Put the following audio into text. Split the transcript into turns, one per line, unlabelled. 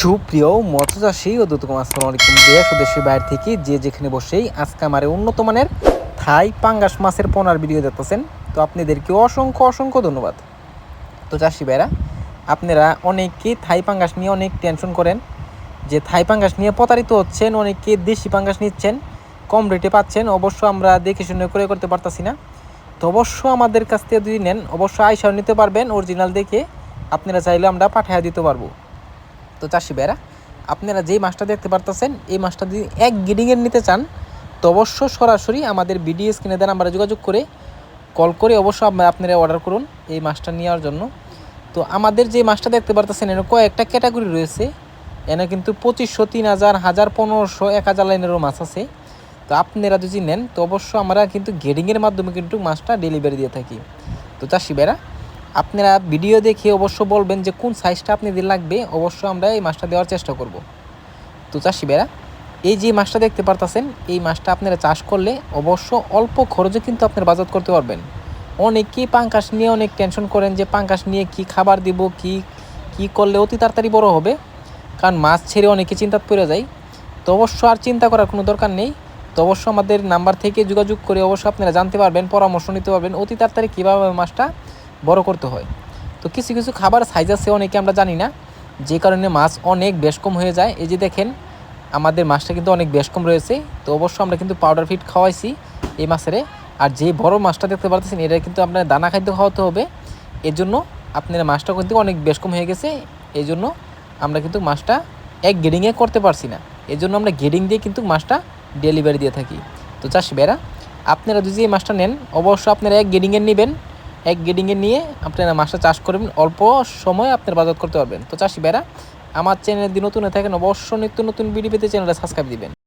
সুপ্রিয় মৎস্যচাষী ও দুতকম আসসালামু আলাইকুম। দেশ ও দেশের বাইরে থেকে যে যেখানে বসেই আজকে আমার উন্নত মানের থাই পাঙ্গাস মাছের পোনার ভিডিও দেখতেছেন, তো আপনাদেরকে অসংখ্য অসংখ্য ধন্যবাদ। তো চাষি ভাইরা, আপনারা অনেকে থাই পাঙ্গাস নিয়ে অনেক টেনশন করেন। যে থাই পাঙ্গাস নিয়ে প্রতারিত হচ্ছেন, অনেকে দেশি পাঙ্গাস নিচ্ছেন, কম রেটে পাচ্ছেন, অবশ্য আমরা দেখে শুনে করে করতে পারতাছি না। তো অবশ্য আমাদের কাছ থেকে যদি নেন, অবশ্য আইসাও নিতে পারবেন অরিজিনাল দেখে আপনারা চাইলে আমরা পাঠিয়ে দিতে পারব। তো চাষি ভাইরা আপনারা যেই মাছটা দেখতে পারতেছেন, এই মাছটা যদি এক গিডিংয়ের নিতে চান, তো অবশ্য সরাসরি আমাদের বিডিএ স্ক্রিনে দেন আমরা যোগাযোগ করে কল করে অবশ্য আপ- আপনারা অর্ডার করুন এই মাছটা নেওয়ার জন্য। তো আমাদের যে মাছটা দেখতে পারতেছেন, এর কয়েকটা ক্যাটাগরি রয়েছে। এনে কিন্তু পঁচিশশো, তিন হাজার হাজার পনেরোশো, এক হাজার লাইনেরও মাছ আছে। তো আপনারা যদি নেন, তো অবশ্য আমরা কিন্তু গেডিংয়ের মাধ্যমে কিন্তু মাছটা ডেলিভারি দিয়ে থাকি। তো চাষি ভাইরা আপনারা ভিডিও দেখে অবশ্য বলবেন যে কোন সাইজটা আপনাদের লাগবে অবশ্য আমরা এই মাছটা দেওয়ার চেষ্টা করব। তো চাষি বেড়া এই যে মাছটা দেখতে পারতেছেন, এই মাছটা আপনারা চাষ করলে অবশ্য অল্প খরচে কিন্তু আপনারা বাজার করতে পারবেন। অনেকেই পাঙ্কাশ নিয়ে অনেক টেনশন করেন যে পাঙ্কাশ নিয়ে কি খাবার দিব, কি কি করলে অতি তাড়াতাড়ি বড় হবে। কারণ মাছ ছেড়ে অনেকে চিন্তা পড়ে যায়। তো অবশ্য আর চিন্তা করার কোনো দরকার নেই। তো অবশ্য আমাদের নাম্বার থেকে যোগাযোগ করে অবশ্য আপনারা জানতে পারবেন, পরামর্শ নিতে পারবেন অতি তাড়াতাড়ি কীভাবে মাছটা বড় করতে হয়। তো কিছু কিছু খাবার সাইজ আছে অনেকে আমরা জানি না। যে কারণে মাছ অনেক বেশ কম হয়ে যায়। এই যে দেখেন, আমাদের মাছটা কিন্তু অনেক বেশ কম রয়েছে। তো অবশ্য আমরা কিন্তু পাউডার ফিট খাওয়াইছি এই মাছেরে। আর যে বড় মাছটা দেখতে পাচ্ছেন এটা কিন্তু আপনার দানা খাদ্য খাওয়াতে হবে। এর জন্য আপনার মাছটা কিন্তু অনেক বেশ কম হয়ে গেছে। এই জন্য আমরা কিন্তু মাছটা এক গেডিংয়ে করতে পারছি না। এই জন্য আমরা গেডিং দিয়ে কিন্তু মাছটা ডেলিভারি দিয়ে থাকি। তো চাষি বেড়া আপনারা যদি এই মাছটা নেন, অবশ্য আপনারা এক গেডিংয়ে নেবেন। এক গেডিংয়ে নিয়ে আপনারা মাছটা চাষ করবেন, অল্প সময় আপনার বাজার করতে পারবেন। তো চাষি বেড়া আমার চ্যানেল যদি নতুন থাকেন, অবশ্যই নিত্য নতুন ভিডিও পেতে চ্যানেলটা সাবস্ক্রাইব দিবেন।